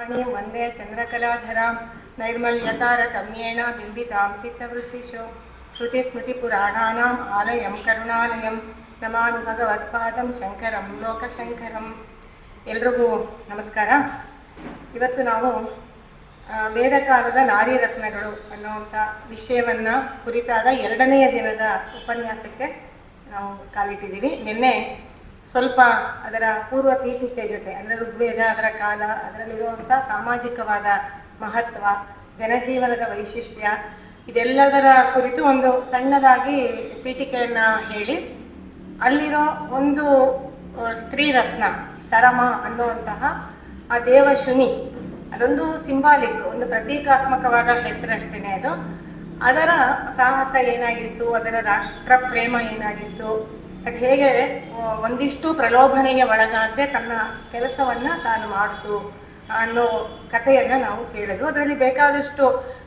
ವಾಣೀಂ ವಂದೇ ಚಂದ್ರಕಲಾಧರಾಂ ನೈರ್ಮಲ್ಯತಾರತಮ್ಯೇಣ ಬಿಂಬಿತಾಂ ಸ್ಮೃತಿ ಶ್ರುತಿಸ್ಮೃತಿಪುರಾಣಾನಾಂ ಆಲಯಂ ಕರುಣಾಲಯಂ ನಮಾನು ಭಗವತ್ಪಾದಂ ಶಂಕರಂ ಲೋಕಶಂಕರಂ. ಎಲ್ರಿಗೂ ನಮಸ್ಕಾರ. ಇವತ್ತು ನಾವು ವೇದಕಾಲದ ನಾರಿ ರತ್ನಗಳು ಅನ್ನುವಂಥ ವಿಷಯವನ್ನ ಕುರಿತಾದ ಎರಡನೆಯ ದಿನದ ಉಪನ್ಯಾಸಕ್ಕೆ ನಾವು ಕಾಲಿಟ್ಟಿದ್ದೀವಿ. ನಿನ್ನೆ ಸ್ವಲ್ಪ ಅದರ ಪೂರ್ವ ಪೀಠಿಕೆ ಜೊತೆ, ಅಂದರೆ ಋಗ್ವೇದ, ಅದರ ಕಾಲ ಅದರಲ್ಲಿರುವಂಥ ಸಾಮಾಜಿಕವಾದ ಮಹತ್ವ, ಜನಜೀವನದ ವೈಶಿಷ್ಟ್ಯ, ಇದೆಲ್ಲದರ ಕುರಿತು ಒಂದು ಸಣ್ಣದಾಗಿ ಪೀಠಿಕೆಯನ್ನ ಹೇಳಿ, ಅಲ್ಲಿರೋ ಒಂದು ಸ್ತ್ರೀರತ್ನ ಸ್ತ್ರೀ ರತ್ನ ಸರಮ ಅನ್ನುವಂತಹ ಆ ದೇವಶುನಿ, ಅದೊಂದು ಸಿಂಬಾಲಿಕ್ ಒಂದು ಪ್ರತೀಕಾತ್ಮಕವಾದ ಹೆಸರಷ್ಟೇನೆ ಅದು. ಅದರ ಸಾಹಸ ಏನಾಗಿತ್ತು, ಅದರ ರಾಷ್ಟ್ರ ಪ್ರೇಮ ಏನಾಗಿತ್ತು ಅದು ಹೇಗೆ ಒಂದಿಷ್ಟು ಪ್ರಲೋಭನೆಗೆ ಒಳಗಾಗದೆ ತನ್ನ ಕೆಲಸವನ್ನ ತಾನು ಮಾಡ್ತು ಅನ್ನೋ ಕಥೆಯನ್ನ ನಾವು ಕೇಳೋದು ಅದರಲ್ಲಿ ಬೇಕಾದಷ್ಟು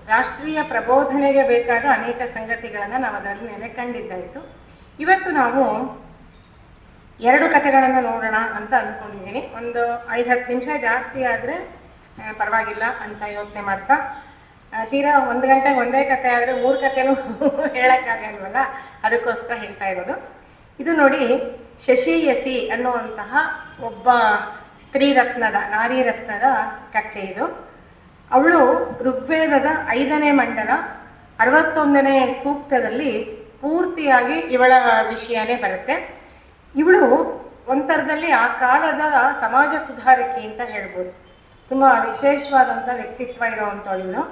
ರಾಷ್ಟ್ರೀಯ ಪ್ರಬೋಧನೆಗೆ ಬೇಕಾದ ಅನೇಕ ಸಂಗತಿಗಳನ್ನ ನಾವು ಅದರಲ್ಲಿ ನೆನೆ ಕಂಡಿದ್ದಾಯಿತು ಇವತ್ತು ನಾವು ಎರಡು ಕಥೆಗಳನ್ನು ನೋಡೋಣ ಅಂತ ಅಂದ್ಕೊಂಡಿದ್ದೀನಿ. ಒಂದು ಐದು ಹತ್ತು ನಿಮಿಷ ಜಾಸ್ತಿ ಆದ್ರೆ ಪರವಾಗಿಲ್ಲ ಅಂತ ಯೋಚನೆ ಮಾಡ್ತಾ. ತೀರಾ ಒಂದು ಗಂಟೆಗೆ ಒಂದೇ ಕತೆ ಆದ್ರೆ ಮೂರು ಕಥೆನೂ ಹೇಳಕ್ಕಾಗಲ್ವಲ್ಲ? ಅದಕ್ಕೋಸ್ಕರ ಹೇಳ್ತಾ ಇರೋದು. ಇದು ನೋಡಿ ಶಶಿಯಸಿ ಅನ್ನುವಂತಹ ಒಬ್ಬ ಸ್ತ್ರೀ ರತ್ನದ, ನಾರಿ ರತ್ನದ ಕಥೆ ಇದು. ಅವಳು ಋಗ್ವೇದದ ಐದನೇ ಮಂಡಲ, ಅರವತ್ತೊಂದನೇ ಸೂಕ್ತದಲ್ಲಿ ಪೂರ್ತಿಯಾಗಿ ಇವಳ ವಿಷಯನೇ ಬರುತ್ತೆ. ಇವಳು ಒಂಥರದಲ್ಲಿ ಆ ಕಾಲದ ಸಮಾಜ ಸುಧಾರಕಿ ಅಂತ ಹೇಳ್ಬೋದು. ತುಂಬ ವಿಶೇಷವಾದಂಥ ವ್ಯಕ್ತಿತ್ವ ಇರುವಂಥವಳು ಇವಳು.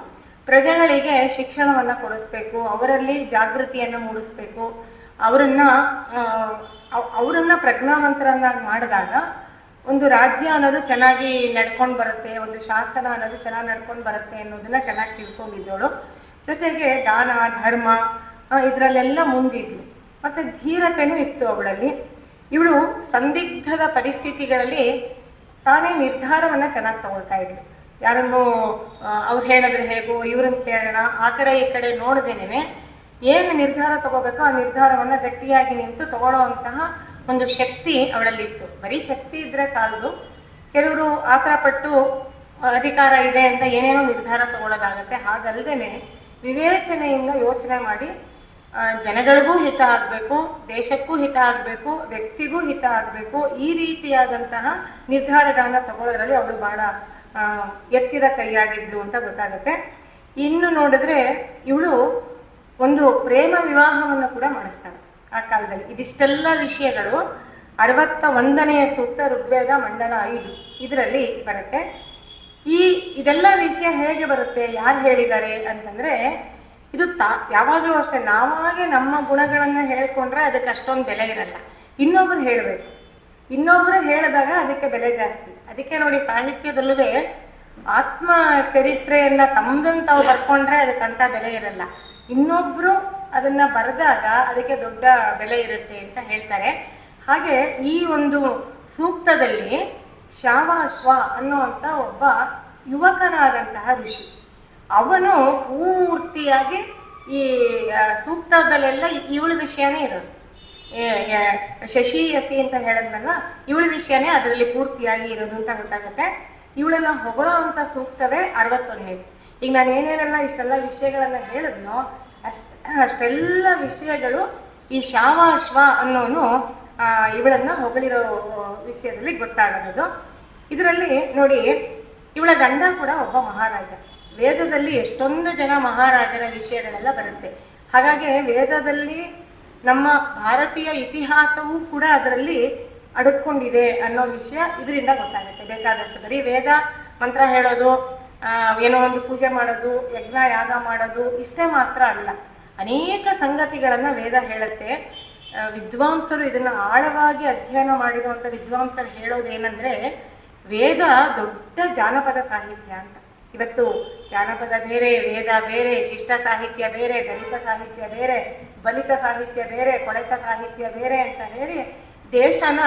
ಪ್ರಜೆಗಳಿಗೆ ಶಿಕ್ಷಣವನ್ನು ಕೊಡಿಸ್ಬೇಕು, ಅವರಲ್ಲಿ ಜಾಗೃತಿಯನ್ನು ಮೂಡಿಸ್ಬೇಕು ಅವರನ್ನ ಅವರನ್ನ ಪ್ರಜ್ಞಾವಂತರನ್ನಾಗಿ ಮಾಡಿದಾಗ ಒಂದು ರಾಜ್ಯ ಅನ್ನೋದು ಚೆನ್ನಾಗಿ ನಡ್ಕೊಂಡು ಬರುತ್ತೆ, ಒಂದು ಶಾಸನ ಅನ್ನೋದು ಚೆನ್ನಾಗಿ ನಡ್ಕೊಂಡು ಬರುತ್ತೆ ಅನ್ನೋದನ್ನ ಚೆನ್ನಾಗಿ ತಿಳ್ಕೊಂಡಿದ್ದವಳು ಜೊತೆಗೆ ದಾನ, ಧರ್ಮ ಇದ್ರಲ್ಲೆಲ್ಲ ಮುಂದಿದ್ಲು. ಮತ್ತೆ ಧೀರತೆನೂ ಇತ್ತು ಅವಳಲ್ಲಿ. ಇವಳು ಸಂದಿಗ್ಧದ ಪರಿಸ್ಥಿತಿಗಳಲ್ಲಿ ತಾನೇ ನಿರ್ಧಾರವನ್ನ ಚೆನ್ನಾಗಿ ತಗೊಳ್ತಾ ಇದ್ಲು. ಯಾರನ್ನು ಅವ್ರು ಹೇಳಿದ್ರೆ ಹೇಗೋ, ಇವ್ರನ್ನ ಕೇಳೋಣ, ಆ ಕಡೆ ಈ ಕಡೆ ನೋಡ್ದೇನೆ ಏನು ನಿರ್ಧಾರ ತಗೋಬೇಕೋ ಆ ನಿರ್ಧಾರವನ್ನ ಗಟ್ಟಿಯಾಗಿ ನಿಂತು ತಗೊಳ್ಳೋವಂತಹ ಒಂದು ಶಕ್ತಿ ಅವಳಲ್ಲಿತ್ತು. ಬರೀ ಶಕ್ತಿ ಇದ್ರೆ ಸಾಲದು. ಕೆಲವರು ಆತರ ಪಟ್ಟು ಅಧಿಕಾರ ಇದೆ ಅಂತ ಏನೇನೋ ನಿರ್ಧಾರ ತಗೊಳ್ಳೋದಾಗತ್ತೆ ಹಾಗಲ್ದೇನೆ ವಿವೇಚನೆಯಿಂದ ಯೋಚನೆ ಮಾಡಿ ಜನಗಳಿಗೂ ಹಿತ ಆಗಬೇಕು, ದೇಶಕ್ಕೂ ಹಿತ ಆಗಬೇಕು, ವ್ಯಕ್ತಿಗೂ ಹಿತ ಆಗಬೇಕು, ಈ ರೀತಿಯಾದಂತಹ ನಿರ್ಧಾರಗಳನ್ನು ತಗೊಳ್ಳೋದ್ರಲ್ಲಿ ಅವಳು ಬಹಳ ಎತ್ತಿದ ಕೈಯಾಗಿದ್ಲು ಅಂತ ಗೊತ್ತಾಗುತ್ತೆ. ಇನ್ನು ನೋಡಿದ್ರೆ ಇವಳು ಒಂದು ಪ್ರೇಮ ವಿವಾಹವನ್ನು ಕೂಡ ಮಾಡಿಸ್ತಾರೆ ಆ ಕಾಲದಲ್ಲಿ. ಇದಿಷ್ಟೆಲ್ಲ ವಿಷಯಗಳು ಅರವತ್ತ ಒಂದನೆಯ ಸೂಕ್ತ ಋಗ್ವೇದ ಮಂಡಲ ಐದು ಇದರಲ್ಲಿ ಬರುತ್ತೆ. ಈ ಇದೆಲ್ಲ ವಿಷಯ ಹೇಗೆ ಬರುತ್ತೆ, ಯಾರು ಹೇಳಿದ್ದಾರೆ ಅಂತಂದ್ರೆ, ಇದು ತಾ, ಯಾವಾಗಲೂ ಅಷ್ಟೇ, ನಾವಾಗೆ ನಮ್ಮ ಗುಣಗಳನ್ನ ಹೇಳ್ಕೊಂಡ್ರೆ ಅದಕ್ಕೆ ಅಷ್ಟೊಂದು ಬೆಲೆ ಇರಲ್ಲ. ಇನ್ನೊಬ್ರು ಹೇಳಬೇಕು. ಇನ್ನೊಬ್ರು ಹೇಳಿದಾಗ ಅದಕ್ಕೆ ಬೆಲೆ ಜಾಸ್ತಿ. ಅದಕ್ಕೆ ನೋಡಿ ಸಾಹಿತ್ಯದಲ್ಲೂ ಆತ್ಮ ಚರಿತ್ರೆಯನ್ನ ತಮ್ಮದನ್ನು ತಾವು ಬರ್ಕೊಂಡ್ರೆ ಅದಕ್ಕಂತ ಬೆಲೆ ಇರಲ್ಲ. ಇನ್ನೊಬ್ರು ಅದನ್ನ ಬರೆದಾಗ ಅದಕ್ಕೆ ದೊಡ್ಡ ಬೆಲೆ ಇರುತ್ತೆ ಅಂತ ಹೇಳ್ತಾರೆ. ಹಾಗೆ ಈ ಒಂದು ಸೂಕ್ತದಲ್ಲಿ ಶಾವಾಶ್ವ ಅನ್ನುವಂಥ ಒಬ್ಬ ಯುವಕನಾದಂತಹ ಋಷಿ. ಅವನು ಪೂರ್ತಿಯಾಗಿ ಈ ಸೂಕ್ತದಲ್ಲೆಲ್ಲ ಇವಳ ವಿಷಯನೇ ಇರೋದು. ಶಶಿ ಯಸಿ ಅಂತ ಹೇಳಿದ್ನಲ್ಲ, ಇವಳ ವಿಷಯನೇ ಅದರಲ್ಲಿ ಪೂರ್ತಿಯಾಗಿ ಇರೋದು ಅಂತ ಗೊತ್ತಾಗುತ್ತೆ. ಇವಳನ್ನ ಹೊಗಳೋ ಸೂಕ್ತವೇ ಅರವತ್ತೊಂದನೇದು. ಈಗ ನಾನು ಏನೇನೆಲ್ಲ ಇಷ್ಟೆಲ್ಲ ವಿಷಯಗಳನ್ನ ಹೇಳಿದ್ನೋ ಅಷ್ಟ, ಅಷ್ಟೆಲ್ಲ ವಿಷಯಗಳು ಈ ಶಾವಾಶ್ವ ಅನ್ನೋನು ಇವಳನ್ನ ಹೊಗಳಿರೋ ವಿಷಯದಲ್ಲಿ ಗೊತ್ತಾಗೋದು ಇದರಲ್ಲಿ ನೋಡಿ, ಇವಳ ಗಂಡ ಕೂಡ ಒಬ್ಬ ಮಹಾರಾಜ. ವೇದದಲ್ಲಿ ಎಷ್ಟೊಂದು ಜನ ಮಹಾರಾಜನ ವಿಷಯಗಳೆಲ್ಲ ಬರುತ್ತೆ. ಹಾಗಾಗಿ ವೇದದಲ್ಲಿ ನಮ್ಮ ಭಾರತೀಯ ಇತಿಹಾಸವೂ ಕೂಡ ಅದರಲ್ಲಿ ಅಡಕೊಂಡಿದೆ ಅನ್ನೋ ವಿಷಯ ಇದರಿಂದ ಗೊತ್ತಾಗುತ್ತೆ. ಬೇಕಾದಷ್ಟು ಬರೀ ವೇದ ಮಂತ್ರ ಹೇಳೋದು ಏನೋ ಒಂದು ಪೂಜೆ ಮಾಡೋದು ಯಜ್ಞ ಯಾಗ ಮಾಡೋದು, ಇಷ್ಟೇ ಮಾತ್ರ ಅಲ್ಲ. ಅನೇಕ ಸಂಗತಿಗಳನ್ನ ವೇದ ಹೇಳುತ್ತೆ. ವಿದ್ವಾಂಸರು ಇದನ್ನ ಆಳವಾಗಿ ಅಧ್ಯಯನ ಮಾಡಿರುವಂತ ವಿದ್ವಾಂಸರು ಹೇಳೋದೇನಂದ್ರೆ, ವೇದ ದೊಡ್ಡ ಜಾನಪದ ಸಾಹಿತ್ಯ ಅಂತ. ಇವತ್ತು ಜಾನಪದ ಬೇರೆ, ವೇದ ಬೇರೆ, ಶಿಷ್ಟ ಸಾಹಿತ್ಯ ಬೇರೆ, ದಲಿತ ಸಾಹಿತ್ಯ ಬೇರೆ, ಬಲಿತ ಸಾಹಿತ್ಯ ಬೇರೆ, ಕೊಳೆತ ಸಾಹಿತ್ಯ ಬೇರೆ ಅಂತ ಹೇಳಿ ದೇಶನ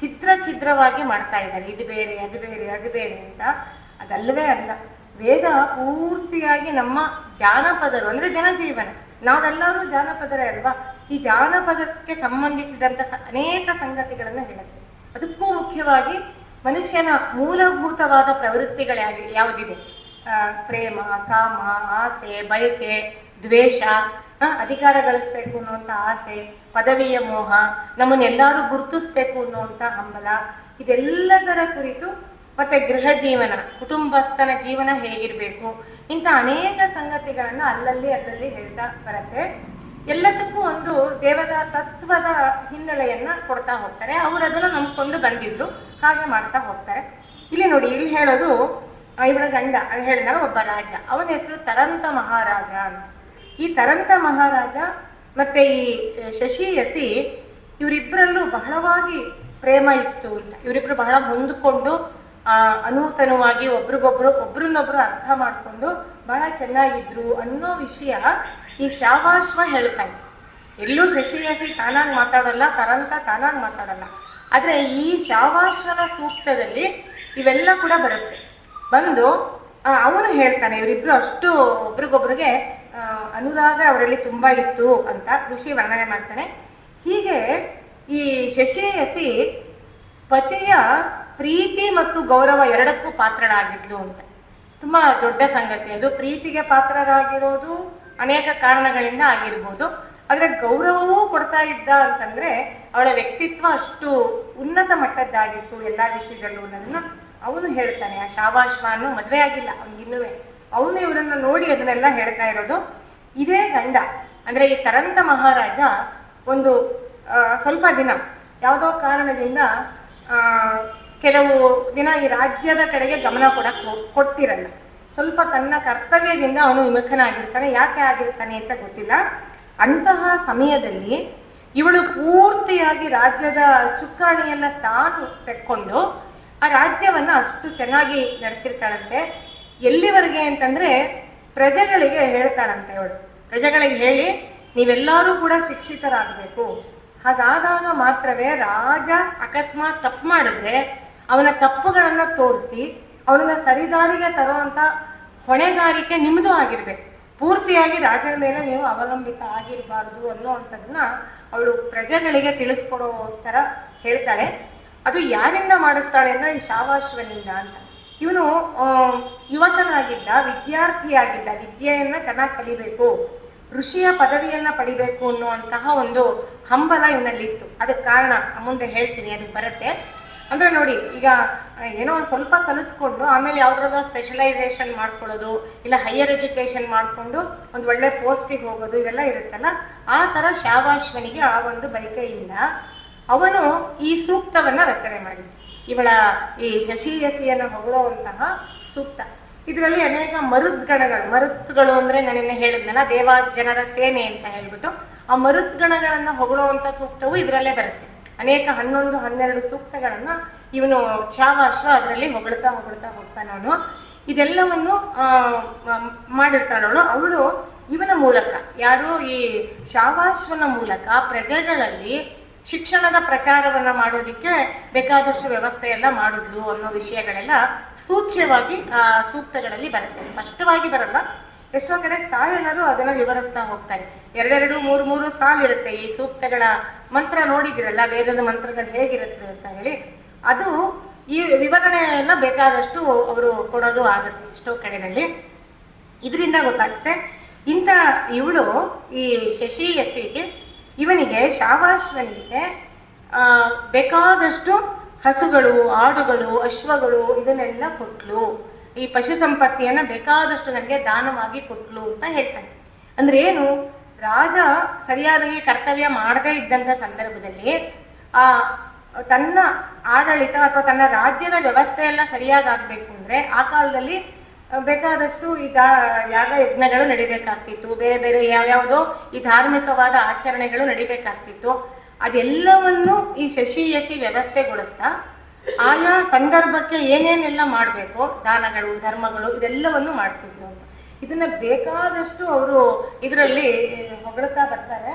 ಛಿದ್ರ ಛಿದ್ರವಾಗಿ ಮಾಡ್ತಾ ಇದ್ದಾರೆ. ಇದು ಬೇರೆ, ಅದು ಬೇರೆ ಅದು ಬೇರೆ ಅಂತ. ಅದಲ್ಲವೇ ಅಲ್ಲ. ವೇದ ಪೂರ್ತಿಯಾಗಿ ನಮ್ಮ ಜಾನಪದರು, ಅಂದ್ರೆ ಜನಜೀವನ. ನಾವೆಲ್ಲರೂ ಜಾನಪದರೇ ಅಲ್ವಾ? ಈ ಜಾನಪದಕ್ಕೆ ಸಂಬಂಧಿಸಿದಂತ ಅನೇಕ ಸಂಗತಿಗಳನ್ನ ಹೇಳುತ್ತೆ. ಅದಕ್ಕೂ ಮುಖ್ಯವಾಗಿ ಮನುಷ್ಯನ ಮೂಲಭೂತವಾದ ಪ್ರವೃತ್ತಿಗಳು ಯಾವುದಿದೆ? ಪ್ರೇಮ, ಕಾಮ, ಆಸೆ, ಬಯಕೆ, ದ್ವೇಷ ಅಧಿಕಾರ ಗಳಿಸ್ಬೇಕು ಅನ್ನುವಂಥ ಆಸೆ, ಪದವಿಯ ಮೋಹ, ನಮ್ಮನ್ನೆಲ್ಲರೂ ಗುರುತಿಸ್ಬೇಕು ಅನ್ನುವಂತ ಹಂಬಲ, ಇದೆಲ್ಲದರ ಕುರಿತು ಮತ್ತೆ ಗೃಹ ಜೀವನ, ಕುಟುಂಬಸ್ಥನ ಜೀವನ ಹೇಗಿರ್ಬೇಕು? ಇಂಥ ಅನೇಕ ಸಂಗತಿಗಳನ್ನ ಅಲ್ಲಲ್ಲಿ ಅಲ್ಲಲ್ಲಿ ಹೇಳ್ತಾ ಬರುತ್ತೆ. ಎಲ್ಲದಕ್ಕೂ ಒಂದು ದೇವದ ತತ್ವದ ಹಿನ್ನೆಲೆಯನ್ನ ಕೊಡ್ತಾ ಹೋಗ್ತಾರೆ. ಅವರು ಅದನ್ನ ನಂಬ್ಕೊಂಡು ಬಂದಿದ್ರು. ಹಾಗೆ ಮಾಡ್ತಾ ಹೋಗ್ತಾರೆ. ಇಲ್ಲಿ ನೋಡಿ, ಇಲ್ಲಿ ಹೇಳೋದು ಇವಳ ಗಂಡ ಹೇಳಿದ ಹೇಳಿದಾಗ ಒಬ್ಬ ರಾಜ. ಅವನ ಹೆಸರು ತರಂತ ಮಹಾರಾಜ ಈ ತರಂತ ಮಹಾರಾಜ ಮತ್ತೆ ಈ ಶಶಿ ಯಸಿ ಇವರಿಬ್ಬರಲ್ಲೂ ಬಹಳವಾಗಿ ಪ್ರೇಮ ಇತ್ತು ಅಂತ. ಇವರಿಬ್ರು ಬಹಳ ಹೊಂದಿಕೊಂಡು ಆ ಅನೂತನವಾಗಿ ಒಬ್ರಿಗೊಬ್ರು, ಒಬ್ರನ್ನೊಬ್ರು ಅರ್ಥ ಮಾಡ್ಕೊಂಡು ಬಹಳ ಚೆನ್ನಾಗಿದ್ರು ಅನ್ನೋ ವಿಷಯ ಈ ಶಾವಾಶ್ವ ಹೇಳ್ತಾನೆ. ಎಲ್ಲೂ ಶಶಿಯಸಿ ತಾನಾಗಿ ಮಾತಾಡಲ್ಲ, ತರಂತ ತಾನಾಗಿ ಮಾತಾಡಲ್ಲ. ಆದ್ರೆ ಈ ಶಾವಾಶ್ವನ ಸೂಕ್ತದಲ್ಲಿ ಇವೆಲ್ಲ ಕೂಡ ಬರುತ್ತೆ. ಬಂದು ಅವನು ಹೇಳ್ತಾನೆ, ಇವರಿಬ್ರು ಅಷ್ಟು ಒಬ್ರಿಗೊಬ್ರಿಗೆ ಅನುರಾಗ ಅವರಲ್ಲಿ ತುಂಬಾ ಇತ್ತು ಅಂತ ಋಷಿ ವರ್ಣನೆ ಮಾಡ್ತಾನೆ. ಹೀಗೆ ಈ ಶಶಿಯಸಿ ಪತಿಯ ಪ್ರೀತಿ ಮತ್ತು ಗೌರವ ಎರಡಕ್ಕೂ ಪಾತ್ರರಾಗಿದ್ಲು ಅಂತ. ತುಂಬಾ ದೊಡ್ಡ ಸಂಗತಿ ಅದು. ಪ್ರೀತಿಗೆ ಪಾತ್ರರಾಗಿರೋದು ಅನೇಕ ಕಾರಣಗಳಿಂದ ಆಗಿರ್ಬೋದು. ಆದ್ರೆ ಗೌರವವೂ ಕೊಡ್ತಾ ಇದ್ದ ಅಂತಂದ್ರೆ ಅವಳ ವ್ಯಕ್ತಿತ್ವ ಅಷ್ಟು ಉನ್ನತ ಮಟ್ಟದ್ದಾಗಿತ್ತು ಎಲ್ಲಾ ವಿಷಯದಲ್ಲೂ. ನನ್ನ ಅವನು ಹೇಳ್ತಾನೆ ಆ ಶಾವಾಶ್ವಾನು ಮದ್ವೆ ಆಗಿಲ್ಲ ಅವ್ನಿಗಿನ್ನುವೆ ಅವನು ಇವರನ್ನ ನೋಡಿ ಅದನ್ನೆಲ್ಲ ಹೇಳ್ತಾ ಇರೋದು. ಇದೇ ಗಂಡ. ಅಂದ್ರೆ ಈ ತರಂತ ಮಹಾರಾಜ ಒಂದು ಸ್ವಲ್ಪ ದಿನ ಯಾವುದೋ ಕಾರಣದಿಂದ ಆ, ಕೆಲವು ದಿನ ಈ ರಾಜ್ಯದ ಕಡೆಗೆ ಗಮನ ಕೊಡಕ್ ಕೊಟ್ಟಿರಲ್ಲ. ಸ್ವಲ್ಪ ತನ್ನ ಕರ್ತವ್ಯದಿಂದ ಅವನು ವಿಮುಖನಾಗಿರ್ತಾನೆ, ಯಾಕೆ ಆಗಿರ್ತಾನೆ ಅಂತ ಗೊತ್ತಿಲ್ಲ. ಅಂತಹ ಸಮಯದಲ್ಲಿ ಇವಳು ಪೂರ್ತಿಯಾಗಿ ರಾಜ್ಯದ ಚುಕ್ಕಾಣಿಯನ್ನ ತಾನು ತೆಕ್ಕೊಂಡು ಆ ರಾಜ್ಯವನ್ನ ಅಷ್ಟು ಚೆನ್ನಾಗಿ ನಡೆಸಿರ್ತಾಳಂತೆ. ಎಲ್ಲಿವರೆಗೆ ಅಂತಂದ್ರೆ ಪ್ರಜೆಗಳಿಗೆ ಹೇಳ್ತಾಳಂತೆ ಅವಳು. ಪ್ರಜೆಗಳಿಗೆ ಹೇಳಿ, ನೀವೆಲ್ಲರೂ ಕೂಡ ಶಿಕ್ಷಿತರಾಗಬೇಕು. ಹಾಗಾದಾಗ ಮಾತ್ರವೇ ರಾಜ ಅಕಸ್ಮಾತ್ ತಪ್ಪು ಮಾಡಿದ್ರೆ ಅವನ ತಪ್ಪುಗಳನ್ನ ತೋರಿಸಿ, ಅವನನ್ನ ಸರಿದಾರಿಗೆ ತರುವಂತ ಹೊಣೆಗಾರಿಕೆ ನಿಮ್ಮದು ಆಗಿರ್ಬೇಕು. ಪೂರ್ತಿಯಾಗಿ ರಾಜರ ಮೇಲೆ ನೀವು ಅವಲಂಬಿತ ಆಗಿರಬಾರ್ದು ಅನ್ನೋವಂಥದ್ದನ್ನ ಅವಳು ಪ್ರಜೆಗಳಿಗೆ ತಿಳಿಸ್ಕೊಡೋ ತರ ಹೇಳ್ತಾಳೆ. ಅದು ಯಾರಿಂದ ಮಾಡಿಸ್ತಾಳೆ ಅಂದ್ರೆ ಈ ಶಾವಾಶ್ವನಿಂದ ಅಂತ. ಇವನು ಯುವಕನಾಗಿದ್ದ, ವಿದ್ಯಾರ್ಥಿಯಾಗಿದ್ದ, ವಿದ್ಯೆಯನ್ನ ಚೆನ್ನಾಗಿ ಕಲಿಬೇಕು, ಋಷಿಯ ಪದವಿಯನ್ನ ಪಡಿಬೇಕು ಅನ್ನುವಂತಹ ಒಂದು ಹಂಬಲ ಇವನಲ್ಲಿತ್ತು. ಅದಕ್ಕೆ ಕಾರಣ, ಮುಂದೆ ಹೇಳ್ತೀನಿ ಅದಕ್ಕೆ ಬರುತ್ತೆ. ಅಂದ್ರೆ ನೋಡಿ, ಈಗ ಏನೋ ಒಂದು ಸ್ವಲ್ಪ ಕಲಿತ್ಕೊಂಡು ಆಮೇಲೆ ಯಾವ್ದ್ರಾಗ ಸ್ಪೆಷಲೈಸೇಷನ್ ಮಾಡ್ಕೊಳ್ಳೋದು, ಇಲ್ಲ ಹೈಯರ್ ಎಜುಕೇಶನ್ ಮಾಡ್ಕೊಂಡು ಒಂದು ಒಳ್ಳೆ ಪೋಸ್ಟಿಗೆ ಹೋಗೋದು ಇವೆಲ್ಲ ಇರುತ್ತಲ್ಲ, ಆ ತರ ಶಾವಾಶ್ವನಿಗೆ ಆ ಒಂದು ಬಯಕೆಯಿಂದ ಅವನು ಈ ಸೂಕ್ತವನ್ನ ರಚನೆ ಮಾಡಿದ್ದ ಇವಳ ಈ ಶಶಿಯಸಿಯನ್ನು ಹೊಗಳುವಂತಹ ಸೂಕ್ತ. ಇದರಲ್ಲಿ ಅನೇಕ ಮರುದ್ಗಣಗಳು, ಮರುತ್ಗಳು ಅಂದ್ರೆ ನಾನಿನ್ನ ಹೇಳಿದ್ನಲ್ಲ, ದೇವ, ಜನರ ಸೇನೆ ಅಂತ ಹೇಳ್ಬಿಟ್ಟು ಆ ಮರುದ್ಗಣಗಳನ್ನ ಹೊಗಳುವಂತ ಸೂಕ್ತವು ಇದರಲ್ಲೇ ಬರುತ್ತೆ. ಅನೇಕ ಹನ್ನೊಂದು, ಹನ್ನೆರಡು ಸೂಕ್ತಗಳನ್ನ ಇವನು ಶಾವಾಶ್ವ ಅದರಲ್ಲಿ ಹೊಗಳ್ತಾ ಹೊಗಳ್ತಾ ಹೋಗ್ತಾನೆ ಅವನು ಇದೆಲ್ಲವನ್ನು, ಆ, ಮ- ಅವಳು ಇವನ ಮೂಲಕ, ಯಾರು ಈ ಶಾವಾಶ್ವನ ಮೂಲಕ ಪ್ರಜೆಗಳಲ್ಲಿ ಶಿಕ್ಷಣದ ಪ್ರಚಾರವನ್ನ ಮಾಡೋದಿಕ್ಕೆ ಬೇಕಾದಷ್ಟು ವ್ಯವಸ್ಥೆ ಎಲ್ಲ ಮಾಡಿದ್ಲು ಅನ್ನೋ ವಿಷಯಗಳೆಲ್ಲ ಸೂಚ್ಯವಾಗಿ ಸೂಕ್ತಗಳಲ್ಲಿ ಬರುತ್ತೆ. ಸ್ಪಷ್ಟವಾಗಿ ಬರಲ್ಲ. ಎಷ್ಟೋ ಕಡೆ ಸಾಲಿನರು ಅದನ್ನ ವಿವರಿಸ್ತಾ ಹೋಗ್ತಾರೆ. ಎರಡೆರಡು ಮೂರು ಮೂರು ಸಾಲಿರುತ್ತೆ ಈ ಸೂಕ್ತಗಳ ಮಂತ್ರ ನೋಡಿದಿರಲ್ಲ ವೇದದ ಮಂತ್ರಗಳು ಹೇಗಿರುತ್ತೆ ಅಂತ ಹೇಳಿ ಅದು ಈ ವಿವರಣೆಯನ್ನ ಬೇಕಾದಷ್ಟು ಅವರು ಕೊಡೋದು ಆಗುತ್ತೆ ಎಷ್ಟೋ ಕಡೆಯಲ್ಲಿ. ಇದರಿಂದ ಗೊತ್ತಾಗುತ್ತೆ ಇಂಥ ಇವಳು ಈ ಶಶಿ ಎಸ್ಸಿಗೆ ಇವನಿಗೆ ಶಾವಾಶ್ವನಿಗೆ ಆ, ಬೇಕಾದಷ್ಟು ಹಸುಗಳು ಆಡುಗಳು ಅಶ್ವಗಳು ಇದನ್ನೆಲ್ಲ ಕೊಟ್ಲು. ಈ ಪಶು ಸಂಪತ್ತಿಯನ್ನ ಬೇಕಾದಷ್ಟು ನನಗೆ ದಾನವಾಗಿ ಕೊಟ್ಲು ಅಂತ ಹೇಳ್ತಾನೆ. ಅಂದ್ರೆ ಏನು? ರಾಜ ಸರಿಯಾದಾಗಿ ಕರ್ತವ್ಯ ಮಾಡದೇ ಇದ್ದಂತ ಸಂದರ್ಭದಲ್ಲಿ, ಆ, ತನ್ನ ಆಡಳಿತ ಅಥವಾ ತನ್ನ ರಾಜ್ಯದ ವ್ಯವಸ್ಥೆ ಎಲ್ಲ ಸರಿಯಾಗಿ ಆಗ್ಬೇಕು ಅಂದ್ರೆ, ಆ ಕಾಲದಲ್ಲಿ ಬೇಕಾದಷ್ಟು ಈ ಯಾಗ ಯಜ್ಞಗಳು ನಡಿಬೇಕಾಗ್ತಿತ್ತು. ಬೇರೆ ಬೇರೆ ಯಾವ್ಯಾವುದೋ ಈ ಧಾರ್ಮಿಕವಾದ ಆಚರಣೆಗಳು ನಡಿಬೇಕಾಗ್ತಿತ್ತು. ಅದೆಲ್ಲವನ್ನು ಈ ಶಶಿಯಸಿ ವ್ಯವಸ್ಥೆಗೊಳಿಸ್ತಾ ಆಯಾ ಸಂದರ್ಭಕ್ಕೆ ಏನೇನೆಲ್ಲ ಮಾಡಬೇಕು, ದಾನಗಳು, ಧರ್ಮಗಳು, ಇದೆಲ್ಲವನ್ನು ಮಾಡ್ತಿದ್ರು ಅಂತ. ಇದನ್ನ ಬೇಕಾದಷ್ಟು ಅವರು ಇದರಲ್ಲಿ ಹೊಗಳ್ತಾ ಬರ್ತಾರೆ.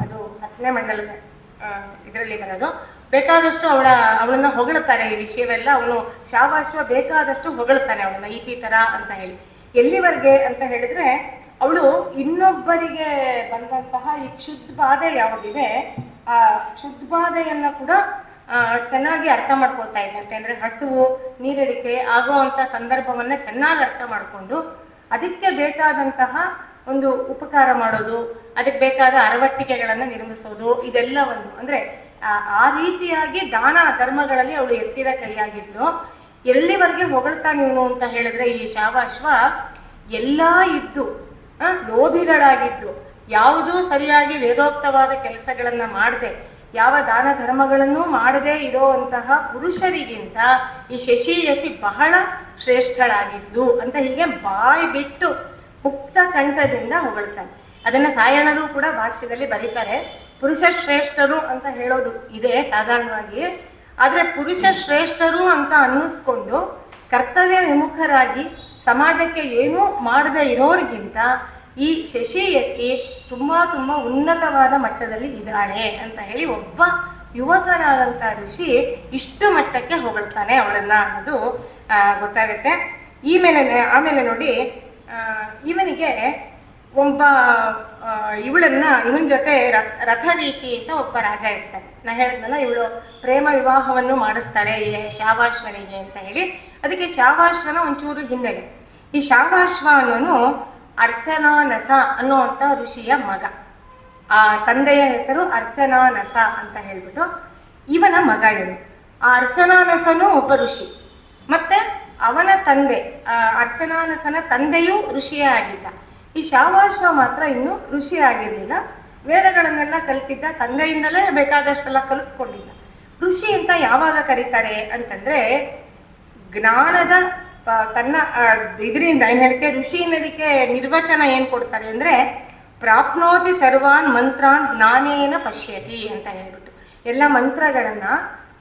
ಅದು ಹತ್ತನೇ ಮಂಡಲದ ಇದರಲ್ಲಿ ಬರೋದು. ಬೇಕಾದಷ್ಟು ಅವಳ, ಅವಳನ್ನ ಹೊಗಳ್ತಾರೆ ಈ ವಿಷಯವೆಲ್ಲ. ಅವನು ಶಾವಾಶ್ವ ಬೇಕಾದಷ್ಟು ಹೊಗಳ್ತಾನೆ ಅವಳನ್ನ, ಈ ತರ ಅಂತ ಹೇಳಿ. ಎಲ್ಲಿವರೆಗೆ ಅಂತ ಹೇಳಿದ್ರೆ, ಅವಳು ಇನ್ನೊಬ್ಬರಿಗೆ ಬಂದಂತಹ ಈ ಕ್ಷುದ್ ಬಾಧೆ ಯಾವುದಿದೆ, ಆ ಕ್ಷುದ್ ಬಾಧೆಯನ್ನ ಕೂಡ ಚೆನ್ನಾಗಿ ಅರ್ಥ ಮಾಡ್ಕೊಳ್ತಾ ಇದ್ದಂತೆ ಅಂದ್ರೆ ಹಸುವು ನೀರಡಿಕೆ ಆಗುವಂತ ಸಂದರ್ಭವನ್ನ ಚೆನ್ನಾಗಿ ಅರ್ಥ ಮಾಡಿಕೊಂಡು ಅದಕ್ಕೆ ಬೇಕಾದಂತಹ ಒಂದು ಉಪಕಾರ ಮಾಡೋದು, ಅದಕ್ಕೆ ಬೇಕಾದ ಅರವಟ್ಟಿಕೆಗಳನ್ನು ನಿರ್ಮಿಸೋದು, ಇದೆಲ್ಲವನ್ನು ಅಂದ್ರೆ ಆ- ರೀತಿಯಾಗಿ ದಾನ ಧರ್ಮಗಳಲ್ಲಿ ಅವಳು ಎತ್ತಿದ ಕೈಯಾಗಿದ್ದು, ಎಲ್ಲಿವರೆಗೆ ಹೊಗಳ್ತಾ ನೀನು ಅಂತ ಹೇಳಿದ್ರೆ ಈ ಶಾವಾಶ್ವ ಎಲ್ಲಾ ಇದ್ದು ಲೋಭಿಗಳಾಗಿದ್ದು, ಯಾವುದೂ ಸರಿಯಾಗಿ ವೇದೋಕ್ತವಾದ ಕೆಲಸಗಳನ್ನ ಮಾಡದೆ ಯಾವ ದಾನ ಧರ್ಮಗಳನ್ನು ಮಾಡದೇ ಇರೋಂತಹ ಪುರುಷರಿಗಿಂತ ಈ ಶಶಿಯತಿ ಬಹಳ ಶ್ರೇಷ್ಠಳಾಗಿದ್ದು ಅಂತ ಹೀಗೆ ಬಾಯಿ ಬಿಟ್ಟು ಮುಕ್ತ ಕಂಠದಿಂದ ಹೊಗಳ್ತಾನೆ. ಅದನ್ನ ಸಾಯಣರು ಕೂಡ ಭಾಷ್ಯದಲ್ಲಿ ಬರೀತಾರೆ. ಪುರುಷ ಶ್ರೇಷ್ಠರು ಅಂತ ಹೇಳೋದು ಇದೆ ಸಾಧಾರಣವಾಗಿ. ಆದ್ರೆ ಪುರುಷ ಶ್ರೇಷ್ಠರು ಅಂತ ಅನ್ನಿಸ್ಕೊಂಡು ಕರ್ತವ್ಯ ವಿಮುಖರಾಗಿ ಸಮಾಜಕ್ಕೆ ಏನೂ ಮಾಡದೇ ಇರೋರಿಗಿಂತ ಈ ಶಶಿಯತಿ ತುಂಬಾ ತುಂಬಾ ಉನ್ನತವಾದ ಮಟ್ಟದಲ್ಲಿ ಇದ್ದಾಳೆ ಅಂತ ಹೇಳಿ ಒಬ್ಬ ಯುವಕನಾದಂತ ಋಷಿ ಇಷ್ಟು ಮಟ್ಟಕ್ಕೆ ಹೊಗಳ್ತಾನೆ ಅವಳನ್ನ. ಅನ್ನೋದು ಗೊತ್ತಾಗುತ್ತೆ. ಈ ಮೇಲೆ ಆಮೇಲೆ ನೋಡಿ ಇವನಿಗೆ ಒಬ್ಬ ಇವಳನ್ನ, ಇವನ ಜೊತೆ ರಥ- ರಥವೀತಿ ಅಂತ ಒಬ್ಬ ರಾಜ ಇರ್ತಾನೆ. ನಾ ಹೇಳಿದ್ನಲ್ಲ, ಇವಳು ಪ್ರೇಮ ವಿವಾಹವನ್ನು ಮಾಡಿಸ್ತಾಳೆ ಈ ಶಾವಾಶ್ವನಿಗೆ ಅಂತ ಹೇಳಿ. ಅದಕ್ಕೆ ಶಾವಾಶ್ವನ ಒಂಚೂರು ಹಿನ್ನೆಲೆ. ಈ ಶಾವಾಶ್ವ ಅನ್ನೋನು ಅರ್ಚನಾನಸ ಅನ್ನುವಂಥ ಋಷಿಯ ಮಗ. ಆ ತಂದೆಯ ಹೆಸರು ಅರ್ಚನಾನಸ ಅಂತ ಹೇಳ್ಬಿಟ್ಟು ಇವನ ಮಗ ಇವನು. ಆ ಅರ್ಚನಾನಸನು ಒಬ್ಬ ಋಷಿ. ಮತ್ತೆ ಅವನ ತಂದೆ, ಆ ಅರ್ಚನಾನಸನ ತಂದೆಯೂ ಋಷಿಯೇ ಆಗಿದ್ದ. ಈ ಶಾವಾಶ್ವ ಮಾತ್ರ ಇನ್ನು ಋಷಿ ಆಗಿರ್ಲಿಲ್ಲ. ವೇದಗಳನ್ನೆಲ್ಲ ಕಲಿತಿದ್ದ, ತಂದೆಯಿಂದಲೇ ಬೇಕಾದಷ್ಟೆಲ್ಲ ಕಲಿತ್ಕೊಂಡಿದ್ದ. ಋಷಿ ಅಂತ ಯಾವಾಗ ಕರೀತಾರೆ ಅಂತಂದ್ರೆ ಜ್ಞಾನದ ತನ್ನ ಇದರಿಂದ ಏನು ಹೇಳಕ್ಕೆ ಋಷಿ ಅನ್ನೋದಕ್ಕೆ ನಿರ್ವಚನ ಏನ್ ಕೊಡ್ತಾರೆ ಅಂದ್ರೆ, ಪ್ರಾಪ್ನೋತಿ ಸರ್ವಾನ್ ಮಂತ್ರಾನ್ ಜ್ಞಾನೇನ ಪಶ್ಯತಿ ಅಂತ ಹೇಳ್ಬಿಟ್ಟು. ಎಲ್ಲ ಮಂತ್ರಗಳನ್ನ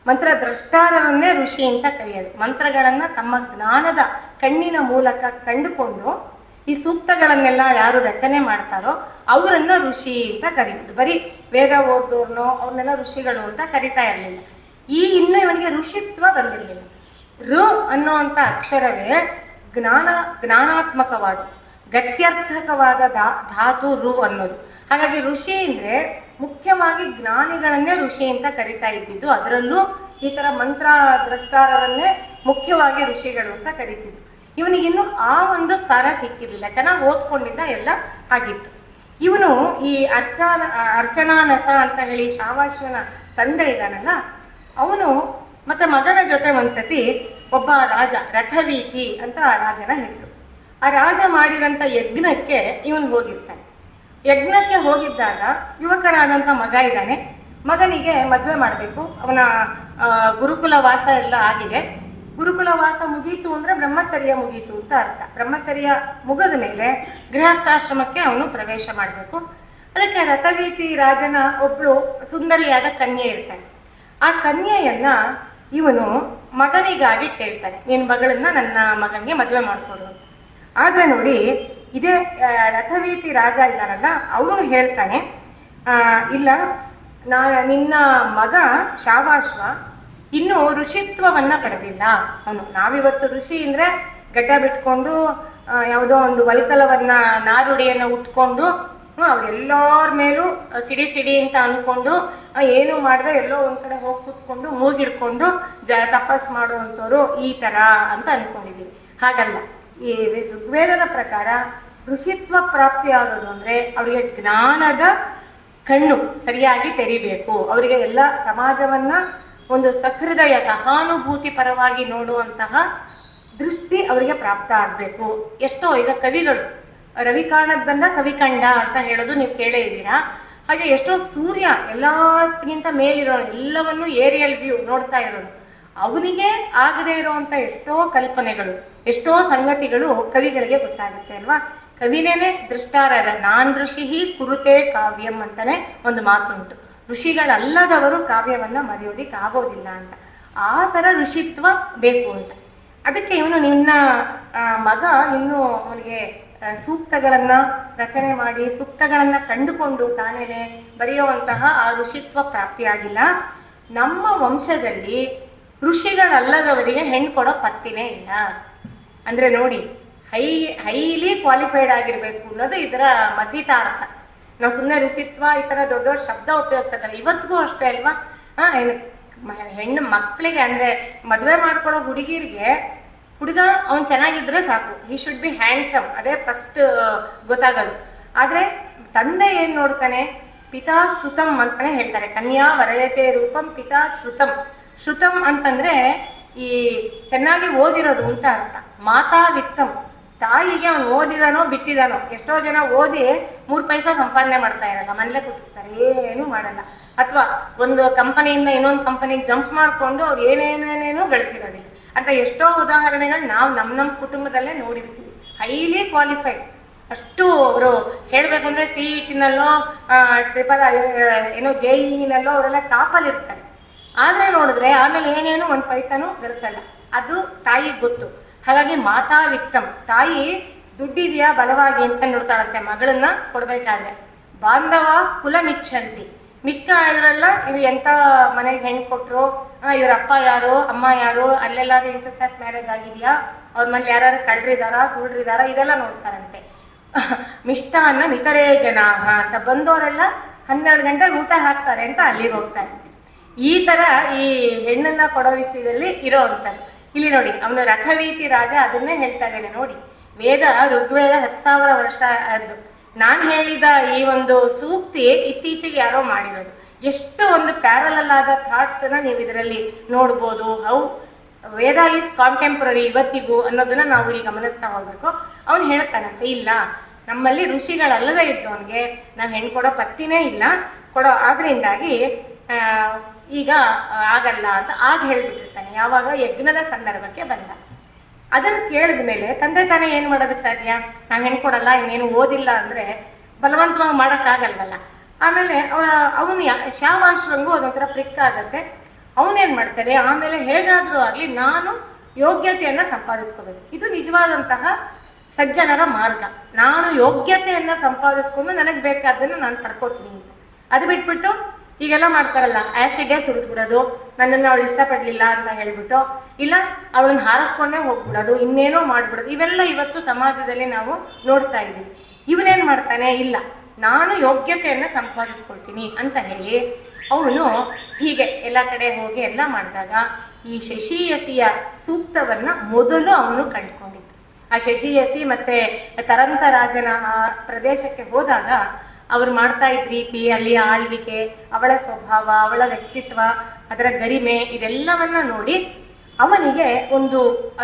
ಮಂತ್ರ ದ್ರಷ್ಟಾರವನ್ನೇ ಋಷಿ ಅಂತ ಕರೆಯೋದು. ಮಂತ್ರಗಳನ್ನ ತಮ್ಮ ಜ್ಞಾನದ ಕಣ್ಣಿನ ಮೂಲಕ ಕಂಡುಕೊಂಡು, ಈ ಸೂಕ್ತಗಳನ್ನೆಲ್ಲ ಯಾರು ರಚನೆ ಮಾಡ್ತಾರೋ, ಅವರನ್ನ ಋಷಿ ಅಂತ ಕರೀಬೋದು. ಬರೀ ವೇದ ಓದೋರ್ನೋ ಅವ್ರನ್ನೆಲ್ಲ ಋಷಿಗಳು ಅಂತ ಕರಿತಾ ಇರಲಿಲ್ಲ. ಈ ಇನ್ನೂ ಇವನಿಗೆ ಋಷಿತ್ವ ಬಂದಿರಲಿಲ್ಲ. ಋ ಅನ್ನುವಂಥ ಅಕ್ಷರವೇ ಜ್ಞಾನ, ಜ್ಞಾನಾತ್ಮಕವಾದದ್ದು. ಗತ್ಯರ್ಥಕವಾದ ಧಾ, ಧಾತು, ರು ಅನ್ನೋದು. ಹಾಗಾಗಿ ಋಷಿ ಅಂದರೆ ಮುಖ್ಯವಾಗಿ ಜ್ಞಾನಿಗಳನ್ನೇ ಋಷಿ ಅಂತ ಕರಿತಾ ಇದ್ದಿದ್ದು. ಅದರಲ್ಲೂ ಈ ಥರ ಮಂತ್ರ ದ್ರಷ್ಟಾರವನ್ನೇ ಮುಖ್ಯವಾಗಿ ಋಷಿಗಳು ಅಂತ ಕರಿತಿದ್ರು. ಇವನಿಗೆ ಇನ್ನು ಆ ಒಂದು ಸ್ಥಾನ ಸಿಕ್ಕಿರಲಿಲ್ಲ. ಚೆನ್ನಾಗಿ ಓದ್ಕೊಂಡಿದ್ದ ಎಲ್ಲ ಆಗಿತ್ತು. ಇವನು ಈ ಅರ್ಚಾನ, ಅರ್ಚನಾನಸ ಅಂತ ಹೇಳಿ ಶಾವಾಶ್ವನ ತಂದೆ ಇದ್ದಾನಲ್ಲ, ಅವನು ಮತ್ತೆ ಮಗನ ಜೊತೆ ಒಂದ್ಸತಿ ಒಬ್ಬ ರಾಜ ರಥವೀತಿ ಅಂತ ಆ ರಾಜನ ಹೆಸರು. ಆ ರಾಜ ಮಾಡಿದಂತ ಯಜ್ಞಕ್ಕೆ ಇವನು ಹೋಗಿರ್ತಾನೆ. ಯಜ್ಞಕ್ಕೆ ಹೋಗಿದ್ದಾಗ ಯುವಕರಾದಂತ ಮಗ ಇದ್ದಾನೆ. ಮಗನಿಗೆ ಮದುವೆ ಮಾಡಬೇಕು. ಅವನ ಗುರುಕುಲ ವಾಸ ಎಲ್ಲ ಆಗಿದೆ. ಗುರುಕುಲ ವಾಸ ಮುಗೀತು ಅಂದ್ರೆ ಬ್ರಹ್ಮಚರ್ಯ ಮುಗೀತು ಅಂತ ಅರ್ಥ. ಬ್ರಹ್ಮಚರ್ಯ ಮುಗದ ಮೇಲೆ ಗೃಹಸ್ಥಾಶ್ರಮಕ್ಕೆ ಅವನು ಪ್ರವೇಶ ಮಾಡಬೇಕು. ಅದಕ್ಕೆ ರಥವೀತಿ ರಾಜನ ಒಬ್ಳು ಸುಂದರಿಯಾದ ಕನ್ಯೆ ಇರ್ತಾನೆ. ಆ ಕನ್ಯೆಯನ್ನ ಇವನು ಮಗನಿಗಾಗಿ ಕೇಳ್ತಾನೆ ನಿನ್ನ ಮಗಳನ್ನ ನನ್ನ ಮಗನಿಗೆ ಮದುವೆ ಮಾಡ್ಕೊಡು. ಆದ್ರೆ ನೋಡಿ ಇದೇ ರಥವೀತಿ ರಾಜ ಇದ್ದಾನಲ್ಲ ಅವನು ಹೇಳ್ತಾನೆ ಇಲ್ಲ ನಾ ನಿನ್ನ ಮಗ ಶಾವಾಶ್ವ ಇನ್ನು ಋಷಿತ್ವವನ್ನ ಪಡೆದಿಲ್ಲ ಅವನು ನಾವಿವತ್ತು ಋಷಿ ಅಂದ್ರೆ ಗಡ್ಡ ಬಿಟ್ಕೊಂಡು ಯಾವುದೋ ಒಂದು ವಲಿತಲವನ್ನ ನಾರುಡಿಯನ್ನ ಉಟ್ಕೊಂಡು ಹ್ಮ್, ಅವ್ರೆಲ್ಲರ ಮೇಲೂ ಸಿಡಿ ಸಿಡಿ ಅಂತ ಅನ್ಕೊಂಡು ಏನು ಮಾಡದೆ, ಎಲ್ಲೋ ಒಂದ್ ಕಡೆ ಹೋಗಿ ಕೂತ್ಕೊಂಡು ಮೂಗಿಡ್ಕೊಂಡು ಜ, ತಪಸ್ ಮಾಡುವಂಥವ್ರು ಈ ತರ ಅಂತ ಅನ್ಕೊಂಡಿದೀವಿ ಹಾಗಲ್ಲ. ಈ ಋಗ್ವೇದದ ಪ್ರಕಾರ ಋಷಿತ್ವ ಪ್ರಾಪ್ತಿ ಆಗೋದು ಅಂದ್ರೆ ಅವರಿಗೆ ಜ್ಞಾನದ ಕಣ್ಣು ಸರಿಯಾಗಿ ತೆರಿಬೇಕು. ಅವರಿಗೆ ಎಲ್ಲ ಸಮಾಜವನ್ನ ಒಂದು ಸಹೃದಯ, ಸಹಾನುಭೂತಿ ಪರವಾಗಿ ನೋಡುವಂತಹ ದೃಷ್ಟಿ ಅವರಿಗೆ ಪ್ರಾಪ್ತ ಆಗ್ಬೇಕು. ಎಷ್ಟೋ ಈಗ ಕವಿಗಳು ರವಿಕಾಣದ್ದನ್ನ ಕವಿಕಂಡ ಕವಿ ಕಂಡ ಅಂತ ಹೇಳೋದು ನೀವು ಕೇಳೇ ಇದ್ದೀರಾ? ಹಾಗೆ ಎಷ್ಟೋ ಸೂರ್ಯ ಎಲ್ಲಕ್ಕಿಂತ ಮೇಲಿರೋ ಎಲ್ಲವನ್ನು ಏರಿಯಲ್ ವ್ಯೂ ನೋಡ್ತಾ ಇರೋನು. ಅವನಿಗೆ ಆಗದೆ ಇರುವಂತ ಎಷ್ಟೋ ಕಲ್ಪನೆಗಳು, ಎಷ್ಟೋ ಸಂಗತಿಗಳು ಕವಿಗಳಿಗೆ ಗೊತ್ತಾಗುತ್ತೆ ಅಲ್ವಾ? ಕವಿನೇನೆ ದೃಷ್ಟಾರರ, ನಾನ್ ಋಷಿ ಕುರುತೆ ಕಾವ್ಯಂ ಅಂತಾನೆ ಒಂದು ಮಾತುಂಟು. ಋಷಿಗಳಲ್ಲದವರು ಕಾವ್ಯವನ್ನ ಮರೆಯೋದಿಕ್ ಆಗೋದಿಲ್ಲ ಅಂತ. ಆ ತರ ಋಷಿತ್ವ ಬೇಕು ಅಂತ. ಅದಕ್ಕೆ ಇವನು ನಿನ್ನ ಮಗ ಇನ್ನು ಅವನಿಗೆ ಸೂಕ್ತಗಳನ್ನ ರಚನೆ ಮಾಡಿ, ಸೂಕ್ತಗಳನ್ನ ಕಂಡುಕೊಂಡು ತಾನೇನೆ ಬರೆಯುವಂತಹ ಆ ಋಷಿತ್ವ ಪ್ರಾಪ್ತಿಯಾಗಿಲ್ಲ. ನಮ್ಮ ವಂಶದಲ್ಲಿ ಋಷಿಗಳಲ್ಲದವರಿಗೆ ಹೆಣ್ಣು ಕೊಡೋ ಪತ್ತಿನೇ ಇಲ್ಲ. ಅಂದ್ರೆ ನೋಡಿ, ಹೈ, ಹೈಲಿ ಕ್ವಾಲಿಫೈಡ್ ಆಗಿರ್ಬೇಕು ಅನ್ನೋದು ಇದರ ಮತೀತಾರ್ಥ. ನಾವು ಸುಮ್ಮನೆ ಋಷಿತ್ವ ಈ ತರ ದೊಡ್ಡ ದೊಡ್ಡ ಶಬ್ದ ಉಪಯೋಗಿಸ್ತಾರೆ ಇವತ್ತಿಗೂ ಅಷ್ಟೇ ಅಲ್ವಾ? ಹೆಣ್ಣು ಮಕ್ಕಳಿಗೆ ಅಂದ್ರೆ ಮದುವೆ ಮಾಡ್ಕೊಳ್ಳೋ ಹುಡುಗಿರಿಗೆ ಹುಡುಗ ಅವ್ನು ಚೆನ್ನಾಗಿದ್ರೆ ಸಾಕು. ಹಿ ಶುಡ್ ಬಿ ಹ್ಯಾಂಡ್ಸಮ್ ಅದೇ ಫಸ್ಟ್ ಗೊತ್ತಾಗೋದು. ಆದರೆ ತಂದೆ ಏನು ನೋಡ್ತಾನೆ? ಪಿತಾ ಶ್ರುತಂ ಅಂತಾನೆ ಹೇಳ್ತಾರೆ. ಕನ್ಯಾ ವರಯತೆ ರೂಪಂ ಪಿತಾ ಶ್ರುತಂ. ಶ್ರುತಂ ಅಂತಂದ್ರೆ ಈ ಚೆನ್ನಾಗಿ ಓದಿರೋದು ಅಂತ. ಅರ್ಥ ಮಾತಾ ವಿತ್ತಂ. ತಾಯಿಗೆ ಅವ್ನು ಓದಿದಾನೋ ಬಿಟ್ಟಿದಾನೋ. ಎಷ್ಟೋ ಜನ ಓದಿ ಮೂರು ಪೈಸಾ ಸಂಪಾದನೆ ಮಾಡ್ತಾ ಇರಲ್ಲ. ಮನೇಲೆ ಕೂತಿರ್ತಾರೆ ಏನು ಮಾಡಲ್ಲ. ಅಥವಾ ಒಂದು ಕಂಪನಿಯಿಂದ ಇನ್ನೊಂದು ಕಂಪನಿಗೆ ಜಂಪ್ ಮಾಡಿಕೊಂಡು ಅವ್ರು ಏನೇನೇನೇನೋ ಗಳಿಸಿರೋದಿಲ್ಲ ಅಂತ ಎಷ್ಟೋ ಉದಾಹರಣೆಗಳು ನಾವು ನಮ್ಮ ನಮ್ಮ ಕುಟುಂಬದಲ್ಲೇ ನೋಡಿರ್ತೀವಿ. ಹೈಲಿ ಕ್ವಾಲಿಫೈಡ್ ಅಷ್ಟು ಅವರು ಹೇಳ್ಬೇಕು ಅಂದ್ರೆ ಸಿ ಇಟಿನಲ್ಲೋ ಟ್ರಿಪಲ್ ಏನೋ ಜೆ ಇನಲ್ಲೋ ಅವರೆಲ್ಲ ಟಾಪಲ್ಲಿ ಇರ್ತಾರೆ. ಆದ್ರೆ ನೋಡಿದ್ರೆ ಆಮೇಲೆ ಏನೇನು ಒಂದು ಪೈಸಾನು ಗಳಿಸಲ್ಲ. ಅದು ತಾಯಿಗೆ ಗೊತ್ತು. ಹಾಗಾಗಿ ಮಾತಾ ವಿಕ್ತಂ ತಾಯಿ ದುಡ್ಡಿದೆಯಾ ಬಲವಾಗಿ ಅಂತ ನೋಡ್ತಾಳಂತೆ ಮಗಳನ್ನ ಕೊಡ್ಬೇಕಾದ್ರೆ. ಬಾಂಧವ ಕುಲ ಮಿಚ್ಚಂತಿ ಮಿಕ್ಕ ಇವರೆಲ್ಲ ಇದು ಎಂತ ಮನೆಗೆ ಹೆಣ್ಣು ಕೊಟ್ರು ಇವ್ರ ಅಪ್ಪ ಯಾರು, ಅಮ್ಮ ಯಾರು ಅಲ್ಲೆಲ್ಲಾರು ಇಂಟರ್ ಕ್ಲಾಸ್ ಮ್ಯಾರೇಜ್ ಆಗಿದ್ಯಾ? ಅವ್ರ ಮನೇಲಿ ಯಾರು ಕಳ್ರಿದಾರ, ಸುಳ್ರಿದಾರ? ಇದೆಲ್ಲ ನೋಡ್ತಾರಂತೆ. ಮಿಷ್ಟಾನ್ನ ನಿತರೇ ಜನ ಅಂತ ಬಂದವರೆಲ್ಲ ಹನ್ನೆರಡು ಗಂಟೆ ಊಟ ಹಾಕ್ತಾರೆ ಅಂತ ಅಲ್ಲಿಗೆ ಹೋಗ್ತಾರೆ. ಈ ತರ ಈ ಹೆಣ್ಣನ್ನ ಕೊಡೋ ವಿಷಯದಲ್ಲಿ ಇರೋ ಅಂತಾರೆ ಇಲ್ಲಿ ನೋಡಿ, ಅವನು ರಥವೀತಿ ರಾಜ ಅದನ್ನೇ ಹೇಳ್ತಾ ಇದ್ದಾನೆ ನೋಡಿ. ವೇದ ಋಗ್ವೇದ ಹತ್ತು ಸಾವಿರ ವರ್ಷ ಅದು ನಾನ್ ಹೇಳಿದ ಈ ಒಂದು ಸೂಕ್ತಿ ಇತ್ತೀಚೆಗೆ ಯಾರೋ ಮಾಡಿರೋದು. ಎಷ್ಟು ಒಂದು ಪ್ಯಾರಲಲ್ ಆದ ಥಾಟ್ಸ್ ಅನ್ನ ನೀವು ಇದರಲ್ಲಿ ನೋಡ್ಬೋದು. ಹೌ ವೇದ ಈಸ್ ಕಾಂಟೆಂಪ್ರರಿ ಇವತ್ತಿಗೂ ಅನ್ನೋದನ್ನ ನಾವು ಇಲ್ಲಿ ಗಮನಿಸ್ತಾ ಹೋಗ್ಬೇಕು. ಅವನು ಹೇಳ್ತಾನಂತೆ, ಇಲ್ಲ, ನಮ್ಮಲ್ಲಿ ಋಷಿಗಳಲ್ಲದೆ ಇದ್ದವನಿಗೆ ನಾವು ಹೆಣ್ಣು ಕೊಡೋ ಪತ್ತಿನೇ ಇಲ್ಲ. ಕೊಡೋ, ಆದ್ರಿಂದಾಗಿ ಈಗ ಆಗಲ್ಲ ಅಂತ ಆಗ ಹೇಳ್ಬಿಟ್ಟಿರ್ತಾನೆ. ಯಾವಾಗ ಯಜ್ಞದ ಸಂದರ್ಭಕ್ಕೆ ಬಂದ. ಅದನ್ನ ಕೇಳಿದ ಮೇಲೆ ತಂದೆ ತಾನೇ ಏನು ಮಾಡೋದಕ್ಕೆ ಸಾಧ್ಯ? ನಾನು ಹೆಂಗೆ ಕೊಡಲ್ಲ, ಇನ್ನೇನು ಓದಿಲ್ಲ ಅಂದ್ರೆ ಬಲವಂತವಾಗಿ ಮಾಡೋಕ್ಕಾಗಲ್ವಲ್ಲ ಆಮೇಲೆ ಅವನು ಶಾವಾಶ್ರಂಗೂ ಅದೊಂಥರ ಪ್ರಿಕ್ ಆಗತ್ತೆ. ಅವನೇನ್ ಮಾಡ್ತಾರೆ ಆಮೇಲೆ ಹೇಗಾದರೂ ಆಗಲಿ ನಾನು ಯೋಗ್ಯತೆಯನ್ನು ಸಂಪಾದಿಸ್ಕೋಬೇಕು. ಇದು ನಿಜವಾದಂತಹ ಸಜ್ಜನರ ಮಾರ್ಗ. ನಾನು ಯೋಗ್ಯತೆಯನ್ನು ಸಂಪಾದಿಸ್ಕೊಂಡು ನನಗೆ ಬೇಕಾದ್ದನ್ನು ನಾನು ಪಡ್ಕೋತೀನಿ ಅದು ಬಿಟ್ಬಿಟ್ಟು ಈಗೆಲ್ಲ ಮಾಡ್ತಾರಲ್ಲ ಆಸಿಡೇ ಸುರಿದ್ಬಿಡೋದು ನನ್ನನ್ನು ಅವಳು ಇಷ್ಟಪಡ್ಲಿಲ್ಲ ಅಂತ ಹೇಳ್ಬಿಟ್ಟು, ಇಲ್ಲ, ಅವಳನ್ನ ಹಾರಿಸ್ಕೊಂಡೇ ಹೋಗ್ಬಿಡೋದು, ಇನ್ನೇನೋ ಮಾಡ್ಬಿಡೋದು, ಇವೆಲ್ಲ ಇವತ್ತು ಸಮಾಜದಲ್ಲಿ ನಾವು ನೋಡ್ತಾ ಇದ್ದೀವಿ. ಇವನೇನ್ ಮಾಡ್ತಾನೆ? ಇಲ್ಲ, ನಾನು ಯೋಗ್ಯತೆಯನ್ನ ಸಂಪಾದಿಸ್ಕೊಳ್ತೀನಿ ಅಂತ ಹೇಳಿ ಅವನು ಹೀಗೆ ಎಲ್ಲ ಕಡೆ ಹೋಗಿ ಎಲ್ಲ ಮಾಡಿದಾಗ, ಈ ಶಶಿಯಸಿಯ ಸೂಕ್ತವನ್ನ ಮೊದಲು ಅವನು ಕಂಡುಕೊಂಡಿದ್ದ. ಆ ಶಶಿಯಸಿ ಮತ್ತೆ ತರಂತರಾಜನ ಆ ಪ್ರದೇಶಕ್ಕೆ ಹೋದಾಗ ಅವ್ರು ಮಾಡ್ತಾ ಇದ್ದ ರೀತಿ, ಅಲ್ಲಿ ಆಳ್ವಿಕೆ, ಅವಳ ಸ್ವಭಾವ, ಅವಳ ವ್ಯಕ್ತಿತ್ವ, ಅದರ ಗರಿಮೆ, ಇದೆಲ್ಲವನ್ನ ನೋಡಿ ಅವನಿಗೆ ಒಂದು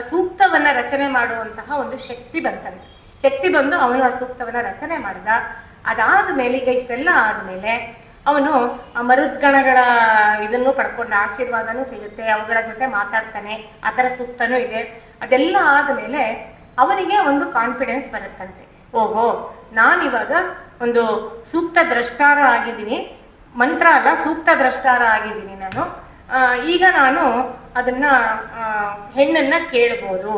ಸೂಕ್ತವನ್ನ ರಚನೆ ಮಾಡುವಂತಹ ಒಂದು ಶಕ್ತಿ ಬಂತಂತೆ. ಶಕ್ತಿ ಬಂದು ಅವನು ಆ ಸೂಕ್ತವನ್ನ ರಚನೆ ಮಾಡಿದ. ಅದಾದ ಮೇಲೆ ಈಗ ಇಷ್ಟೆಲ್ಲ ಆದ್ಮೇಲೆ ಅವನು ಆ ಮರುದ್ಗಣಗಳ ಇದನ್ನು ಪಡ್ಕೊಂಡ ಆಶೀರ್ವಾದನೂ ಸಿಗುತ್ತೆ, ಅವುಗಳ ಜೊತೆ ಮಾತಾಡ್ತಾನೆ, ಆ ಥರ ಸೂಕ್ತನೂ ಇದೆ. ಅದೆಲ್ಲ ಆದ್ಮೇಲೆ ಅವನಿಗೆ ಒಂದು ಕಾನ್ಫಿಡೆನ್ಸ್ ಬರುತ್ತಂತೆ. ಓಹೋ, ನಾನಿವಾಗ ಒಂದು ಸೂಕ್ತ ದ್ರಷ್ಟಾರ ಆಗಿದ್ದೀನಿ. ಮಂತ್ರ ಅಲ್ಲ, ಸೂಕ್ತ ದ್ರಷ್ಟಾರ ಆಗಿದ್ದೀನಿ ನಾನು. ಈಗ ನಾನು ಅದನ್ನ ಹೆಣ್ಣನ್ನ ಕೇಳ್ಬೋದು,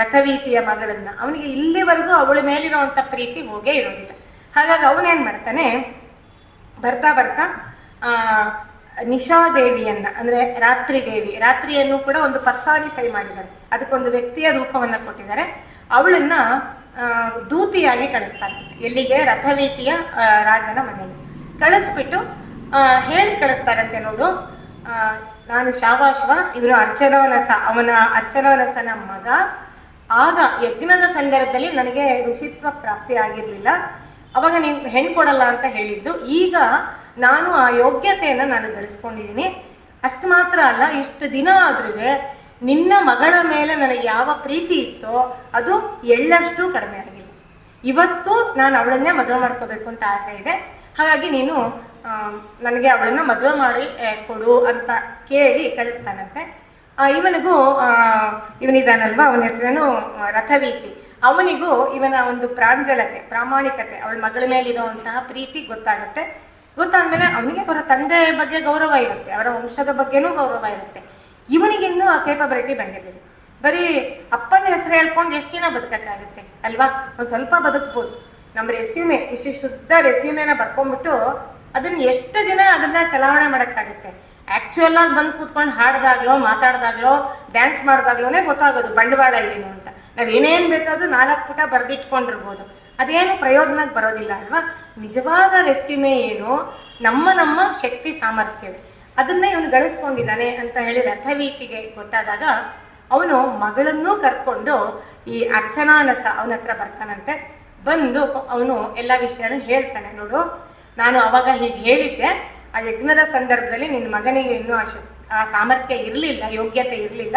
ರಥವೀತಿಯ ಮಗಳನ್ನ. ಅವನಿಗೆ ಇಲ್ಲಿವರೆಗೂ ಅವಳ ಮೇಲಿರುವಂತ ಪ್ರೀತಿ ಹೋಗೇ ಇರೋದಿಲ್ಲ. ಹಾಗಾಗಿ ಅವನೇನ್ ಮಾಡ್ತಾನೆ, ಬರ್ತಾ ಬರ್ತಾ, ಆ ನಿಶಾದೇವಿಯನ್ನ ಅಂದ್ರೆ ರಾತ್ರಿ ದೇವಿ, ರಾತ್ರಿಯನ್ನು ಕೂಡ ಒಂದು ಪರ್ಸಾನಿಫೈ ಮಾಡಿದ್ದಾರೆ ಅದಕ್ಕೊಂದು ವ್ಯಕ್ತಿಯ ರೂಪವನ್ನ ಕೊಟ್ಟಿದ್ದಾರೆ. ಅವಳನ್ನ ದೂತಿಯಾಗಿ ಕಳಿಸ್ತಾರೆ. ಎಲ್ಲಿಗೆ? ರಥವೀತಿಯ ರಾಜನ ಮನೆಗೆ. ಕಳಿಸ್ಬಿಟ್ಟು ಹೇಳಿ ಕಳಿಸ್ತಾರಂತೆ ನೋಡು. ನಾನು ಶಾವಾಶ್ವ ಇವನು ಅರ್ಚನವನಸ, ಅವನ ಅರ್ಚನವನಸನ ಮಗ. ಆಗ ಯಜ್ಞದ ಸಂದರ್ಭದಲ್ಲಿ ನನಗೆ ಋಷಿತ್ವ ಪ್ರಾಪ್ತಿ ಆಗಿರಲಿಲ್ಲ. ಅವಾಗ ನೀನು ಹೆಣ್ಣು ಕೊಡಲ್ಲ ಅಂತ ಹೇಳಿದ್ದು. ಈಗ ನಾನು ಆ ಯೋಗ್ಯತೆಯನ್ನು ನಾನು ಗಳಿಸ್ಕೊಂಡಿದ್ದೀನಿ. ಅಷ್ಟು ಮಾತ್ರ ಅಲ್ಲ, ಇಷ್ಟು ದಿನ ಆದ್ರೂ ನಿನ್ನ ಮಗಳ ಮೇಲೆ ನನಗೆ ಯಾವ ಪ್ರೀತಿ ಇತ್ತೋ ಅದು ಎಳ್ಳಷ್ಟು ಕಡಿಮೆ ಆಗಿಲ್ಲ. ಇವತ್ತು ನಾನು ಅವಳನ್ನೇ ಮದುವೆ ಮಾಡ್ಕೋಬೇಕು ಅಂತ ಆಸೆ ಇದೆ. ಹಾಗಾಗಿ ನೀನು ನನಗೆ ಅವಳನ್ನ ಮದುವೆ ಮಾಡಿ ಕೊಡು ಅಂತ ಕೇಳಿ ಕಳಿಸ್ತಾನಂತೆ. ಇವನಿಗೂ ಇವನಿದಾನಲ್ವಾ? ಅವನ ಹೆಸರೇನು, ರಥವೀತಿ. ಅವನಿಗೂ ಇವನ ಒಂದು ಪ್ರಾಂಜಲತೆ, ಪ್ರಾಮಾಣಿಕತೆ, ಅವಳ ಮಗಳ ಮೇಲಿರುವಂತಹ ಪ್ರೀತಿ ಗೊತ್ತಾಗುತ್ತೆ. ಗೊತ್ತಾದ್ಮೇಲೆ ಅವನಿಗೆ ಅವರ ತಂದೆ ಬಗ್ಗೆ ಗೌರವ ಇರುತ್ತೆ, ಅವರ ವಂಶದ ಬಗ್ಗೆನೂ ಗೌರವ ಇರುತ್ತೆ. ಇವನಿಗಿನ್ನೂ ಆ ಕೇಪಬಿಲಿಟಿ ಬಂದಿರಲಿಲ್ಲ ಬರೀ ಅಪ್ಪನ ಹೆಸರು ಹೇಳ್ಕೊಂಡು ಎಷ್ಟು ದಿನ ಬದುಕಕ್ಕಾಗುತ್ತೆ, ಅಲ್ವಾ? ಒಂದ್ ಸ್ವಲ್ಪ ಬದುಕ್ಬೋದು. ನಮ್ಮ ರೆಸ್ಯೂಮೆ ಇಷ್ಟಿಷ್ಟು ಶುದ್ಧ ರೆಸ್ಯೂಮೆನ ಬರ್ಕೊಂಡ್ಬಿಟ್ಟು ಅದನ್ನ ಎಷ್ಟು ದಿನ ಅದನ್ನ ಚಲಾವಣೆ ಮಾಡಕ್ಕಾಗುತ್ತೆ? ಆಕ್ಚುಯಲ್ ಆಗಿ ಬಂದು ಕೂತ್ಕೊಂಡು ಹಾಡ್ದಾಗ್ಲೋ, ಮಾತಾಡ್ದಾಗ್ಲೋ ಡ್ಯಾನ್ಸ್ ಮಾಡ್ದಾಗ್ಲೋನೆ ಗೊತ್ತಾಗೋದು ಬಂಡವಾಳ ಏನು ಅಂತ. ನಾವ್ ಏನೇನ್ ಬೇಕಾದ್ರೂ ನಾಲ್ಕು ಪುಟ ಬರ್ದಿಟ್ಕೊಂಡಿರ್ಬೋದು. ಅದೇನು ಪ್ರಯೋಜನಕ್ಕೆ ಬರೋದಿಲ್ಲ, ಅಲ್ವಾ? ನಿಜವಾದ ರೆಸ್ಯೂಮೆ ಏನು ನಮ್ಮ ನಮ್ಮ ಶಕ್ತಿ ಸಾಮರ್ಥ್ಯವೇ. ಅದನ್ನೇ ಇವನು ಗಳಿಸ್ಕೊಂಡಿದ್ದಾನೆ ಅಂತ ಹೇಳಿ ರಥವೀತಿಗೆ ಗೊತ್ತಾದಾಗ ಅವನು ಮಗಳನ್ನೂ ಕರ್ಕೊಂಡು ಈ ಅರ್ಚನಾನಸ ಅವನ ಹತ್ರ ಬರ್ತಾನಂತೆ. ಬಂದು ಅವನು ಎಲ್ಲ ವಿಷಯನೂ ಹೇಳ್ತಾನೆ. ನೋಡು, ನಾನು ಅವಾಗ ಹೀಗೆ ಹೇಳಿದ್ದೆ, ಆ ಯಜ್ಞದ ಸಂದರ್ಭದಲ್ಲಿ ನಿನ್ನ ಮಗನಿಗೆ ಇನ್ನೂ ಆ ಶಕ್- ಆ ಸಾಮರ್ಥ್ಯ ಇರಲಿಲ್ಲ, ಯೋಗ್ಯತೆ ಇರಲಿಲ್ಲ.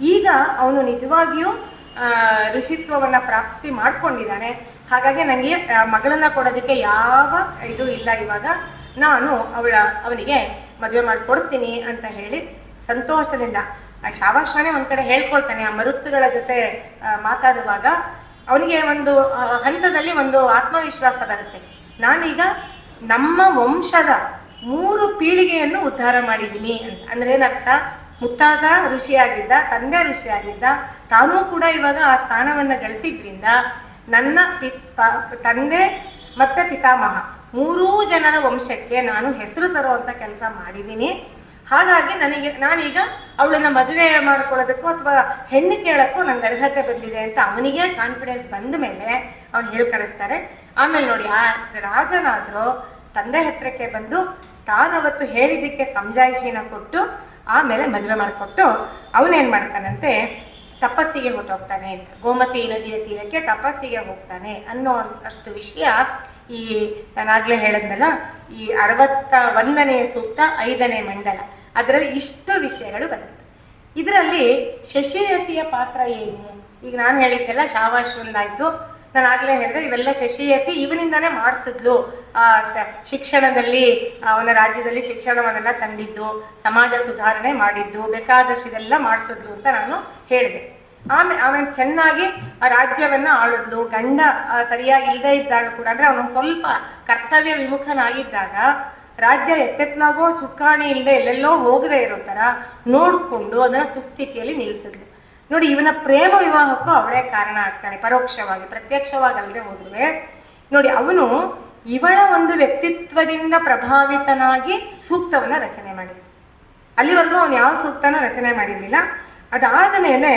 ಈಗ ಅವನು ನಿಜವಾಗಿಯೂ ಋಷಿತ್ವವನ್ನು ಪ್ರಾಪ್ತಿ ಮಾಡ್ಕೊಂಡಿದ್ದಾನೆ. ಹಾಗಾಗಿ ನನಗೆ ಮಗಳನ್ನ ಕೊಡೋದಕ್ಕೆ ಯಾವ ಇದು ಇಲ್ಲ ಇವಾಗ. ನಾನು ಅವಳ, ಅವನಿಗೆ ಮದುವೆ ಮಾಡ್ಕೊಡ್ತೀನಿ ಅಂತ ಹೇಳಿ ಸಂತೋಷದಿಂದ ಆ ಶಾವಾಶಾನೆ ಒಂದ್ ಕಡೆ ಹೇಳ್ಕೊಳ್ತಾನೆ, ಆ ಮರುತ್ತುಗಳ ಜೊತೆ ಮಾತಾಡುವಾಗ ಅವನಿಗೆ ಒಂದು ಹಂತದಲ್ಲಿ ಒಂದು ಆತ್ಮವಿಶ್ವಾಸ ಬರುತ್ತೆ. ನಾನೀಗ ನಮ್ಮ ವಂಶದ ಮೂರು ಪೀಳಿಗೆಯನ್ನು ಉದ್ಧಾರ ಮಾಡಿದ್ದೀನಿ ಅಂತ. ಅಂದ್ರೆ ಏನರ್ಥ ಮುತ್ತಾದ ಋಷಿಯಾಗಿದ್ದ, ತಂದೆ ಋಷಿಯಾಗಿದ್ದ, ತಾನೂ ಕೂಡ ಇವಾಗ ಆ ಸ್ಥಾನವನ್ನ ಗಳಿಸಿದ್ರಿಂದ ನನ್ನ ಪಿ, ತಂದೆ ಮತ್ತೆ ಪಿತಾಮಹ. ಮೂರೂ ಜನರ ವಂಶಕ್ಕೆ ನಾನು ಹೆಸರು ತರುವಂತ ಕೆಲಸ ಮಾಡಿದ್ದೀನಿ. ಹಾಗಾಗಿ ನನಗೆ, ನಾನೀಗ ಅವಳನ್ನ ಮದುವೆ ಮಾಡ್ಕೊಳ್ಳೋದಕ್ಕೂ ಅಥವಾ ಹೆಣ್ಣು ಕೇಳಕ್ಕೂ ನಂಗೆ ಅರ್ಹತೆ ಬಂದಿದೆ ಅಂತ ಅವನಿಗೆ ಕಾನ್ಫಿಡೆನ್ಸ್ ಬಂದ ಮೇಲೆ ಅವ್ನು ಹೇಳಿ ಕಳಿಸ್ತಾರೆ. ಆಮೇಲೆ ನೋಡಿ, ಆ ರಾಜನಾದರೂ ತಂದೆ ಹತ್ರಕ್ಕೆ ಬಂದು ತಾನವತ್ತು ಹೇಳಿದ್ದಕ್ಕೆ ಸಮಜಾಯಿಷಿನ ಕೊಟ್ಟು, ಆಮೇಲೆ ಮದುವೆ ಮಾಡಿಕೊಟ್ಟು, ಅವನೇನ್ ಮಾಡ್ತಾನಂತೆ ತಪಸ್ಸಿಗೆ ಹೊರಟೋಗ್ತಾನೆ ಅಂತ. ಗೋಮತಿ ನದಿಯ ತೀರಕ್ಕೆ ತಪಸ್ಸಿಗೆ ಹೋಗ್ತಾನೆ ಅನ್ನೋ ಅಷ್ಟು ವಿಷಯ ಈ ನಾನಾಗ್ಲೇ ಹೇಳಿದ್ನಲ್ಲ, ಈ ಅರವತ್ತ ಒಂದನೆಯ ಸೂಕ್ತ ಐದನೇ ಮಂಡಲ. ಅದರಲ್ಲಿ ಇಷ್ಟು ವಿಷಯಗಳು ಬರುತ್ತೆ. ಇದರಲ್ಲಿ ಶಶಿಯಸಿಯ ಪಾತ್ರ ಏನು? ಈಗ ನಾನು ಹೇಳಿದ್ದೆಲ್ಲ ಶಾವಾಶ್ವಂದಾಯ್ತು ನಾನು ಆಗ್ಲೇ ಹೇಳಿದೆ ಇವೆಲ್ಲ ಶಶಿಯಸಿ ಇವನಿಂದಾನೇ ಮಾಡಿಸಿದ್ಲು. ಶಿಕ್ಷಣದಲ್ಲಿ ಅವನ ರಾಜ್ಯದಲ್ಲಿ ಶಿಕ್ಷಣವನ್ನೆಲ್ಲ ತಂದಿದ್ದು, ಸಮಾಜ ಸುಧಾರಣೆ ಮಾಡಿದ್ದು ಬೇಕಾದಷ್ಟಿದೆಲ್ಲ ಮಾಡಿಸಿದ್ಲು ಅಂತ ನಾನು ಹೇಳಿದೆ. ಆಮೇಲೆ ಅವನ್ ಚೆನ್ನಾಗಿ ಆ ರಾಜ್ಯವನ್ನ ಆಳಿದ್ಲು. ಗಂಡ ಸರಿಯಾಗಿ ಇಲ್ಲದೆ ಇದ್ದಾಗ ಕೂಡ, ಅಂದ್ರೆ ಅವನು ಸ್ವಲ್ಪ ಕರ್ತವ್ಯ ವಿಮುಖನಾಗಿದ್ದಾಗ, ರಾಜ್ಯ ಎತ್ತೆತ್ಲಾಗೋ ಚುಕ್ಕಾಣಿ ಇಲ್ಲದೆ ಎಲ್ಲೆಲ್ಲೋ ಹೋಗದೆ ಇರೋ ತರ ನೋಡ್ಕೊಂಡು ಅದನ್ನ ಸುಸ್ಥಿತಿಯಲ್ಲಿ ನಿಲ್ಲಿಸಿದ್ಲು ನೋಡಿ, ಇವನ ಪ್ರೇಮ ವಿವಾಹಕ್ಕೂ ಅವಳೇ ಕಾರಣ ಆಗ್ತಾನೆ, ಪರೋಕ್ಷವಾಗಿ ಪ್ರತ್ಯಕ್ಷವಾಗಿ ಅಲ್ಲದೆ ಹೋದ್ರೆ ನೋಡಿ, ಅವನು ಇವಳ ಒಂದು ವ್ಯಕ್ತಿತ್ವದಿಂದ ಪ್ರಭಾವಿತನಾಗಿ ಸೂಕ್ತವನ್ನ ರಚನೆ ಮಾಡಿದ್ದ. ಅಲ್ಲಿವರೆಗೂ ಅವನು ಯಾವ ಸೂಕ್ತನ ರಚನೆ ಮಾಡಿರ್ಲಿಲ್ಲ. ಅದಾದ ಮೇಲೆ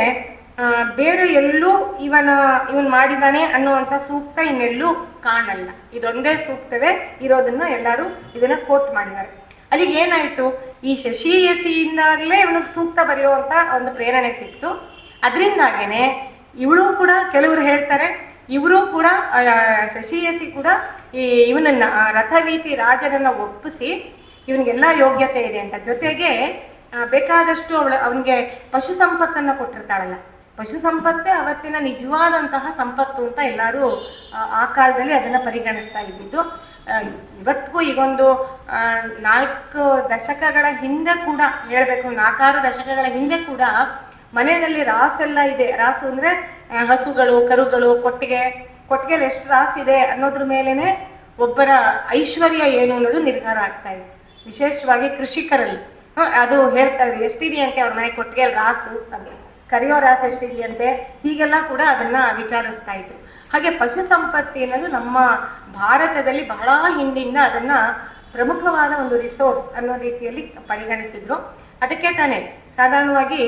ಬೇರೆ ಎಲ್ಲೂ ಇವನ, ಇವನ್ ಮಾಡಿದಾನೆ ಅನ್ನುವಂಥ ಸೂಕ್ತ ಇನ್ನೆಲ್ಲೂ ಕಾಣಲ್ಲ. ಇದೊಂದೇ ಸೂಕ್ತವೇ ಇರೋದನ್ನ ಎಲ್ಲರೂ ಇದನ್ನ ಕೋಟ್ ಮಾಡಿದ್ದಾರೆ. ಅಲ್ಲಿಗೆ ಏನಾಯ್ತು ಈ ಶಶಿಯಸಿಯಿಂದಾಗಲೇ ಇವನಿಗೆ ಸೂಕ್ತ ಬರೆಯುವಂತ ಒಂದು ಪ್ರೇರಣೆ ಸಿಕ್ತು. ಅದರಿಂದಾಗೇನೆ ಇವಳು ಕೂಡ ಕೆಲವರು ಹೇಳ್ತಾರೆ ಇವರು ಕೂಡ ಶಶಿಯಸಿ ಕೂಡ ಈ ಇವನನ್ನ ರಥವೀತಿ ರಾಜನನ್ನ ಒಪ್ಪಿಸಿ ಇವನಿಗೆಲ್ಲ ಯೋಗ್ಯತೆ ಇದೆ ಅಂತ. ಜೊತೆಗೆ ಬೇಕಾದಷ್ಟು ಅವಳ ಅವನಿಗೆ ಪಶು ಸಂಪತ್ತನ್ನ ಕೊಟ್ಟಿರ್ತಾಳಲ್ಲ. ಪಶು ಸಂಪತ್ತೇ ಅವತ್ತಿನ ನಿಜವಾದಂತಹ ಸಂಪತ್ತು ಅಂತ ಎಲ್ಲರೂ ಆ, ಕಾಲದಲ್ಲಿ ಅದನ್ನ ಪರಿಗಣಿಸ್ತಾ ಇದ್ದಿದ್ದು. ಇವತ್ತಿಗೂ ಈಗೊಂದು ನಾಲ್ಕು ದಶಕಗಳ ಹಿಂದೆ ಕೂಡ ಹೇಳಬೇಕು ನಾಲ್ಕಾರು ದಶಕಗಳ ಹಿಂದೆ ಕೂಡ ಮನೆಯಲ್ಲಿ ರಾಸೆಲ್ಲ ಇದೆ. ರಾಸು ಅಂದ್ರೆ ಹಸುಗಳು, ಕರುಗಳು, ಕೊಟ್ಟಿಗೆ ಕೊಟ್ಟಿಗೆಲಿ ಎಷ್ಟು ರಾಸು ಇದೆ ಅನ್ನೋದ್ರ ಮೇಲೆನೆ ಒಬ್ಬರ ಐಶ್ವರ್ಯ ಏನು ಅನ್ನೋದು ನಿರ್ಧಾರ ಆಗ್ತಾ ಇತ್ತು ವಿಶೇಷವಾಗಿ ಕೃಷಿಕರಲ್ಲಿ. ಅದು ಹೇಳ್ತಾ ಇದ್ರು, ಎಷ್ಟಿದೆಯಂತೆ ಅವ್ರ ಮನೆ ಕೊಟ್ಟಿಗೆ ರಾಸು ಅಂತ. ಕರಿಯೋ ರಾಸು ಎಷ್ಟಿದೆಯಂತೆ? ಹೀಗೆಲ್ಲ ಕೂಡ ಅದನ್ನ ವಿಚಾರಿಸ್ತಾ ಇದ್ರು. ಹಾಗೆ ಪಶು ಸಂಪತ್ತಿ ಅನ್ನೋದು ನಮ್ಮ ಭಾರತದಲ್ಲಿ ಬಹಳ ಹಿಂದಿಂದ ಅದನ್ನ ಪ್ರಮುಖವಾದ ಒಂದು ರಿಸೋರ್ಸ್ ಅನ್ನೋ ರೀತಿಯಲ್ಲಿ ಪರಿಗಣಿಸಿದ್ರು. ಅದಕ್ಕೆ ತಾನೇ ಸಾಧಾರಣವಾಗಿ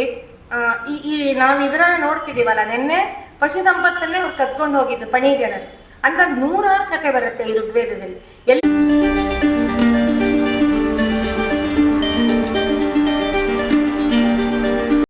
ಈ ನಾವು ಇದರ ನೋಡ್ತಿದೀವಲ್ಲ ನಿನ್ನೆ? ಪಶು ಸಂಪತ್ತನ್ನೇ ಕದ್ಕೊಂಡು ಹೋಗಿದ್ದು ಪಣಿ ಜನರು ಅಂತ ನೂರಾರು ಕತೆ ಬರುತ್ತೆ ಈ ಋಗ್ವೇದದಲ್ಲಿ. ಎಲ್ಲಿ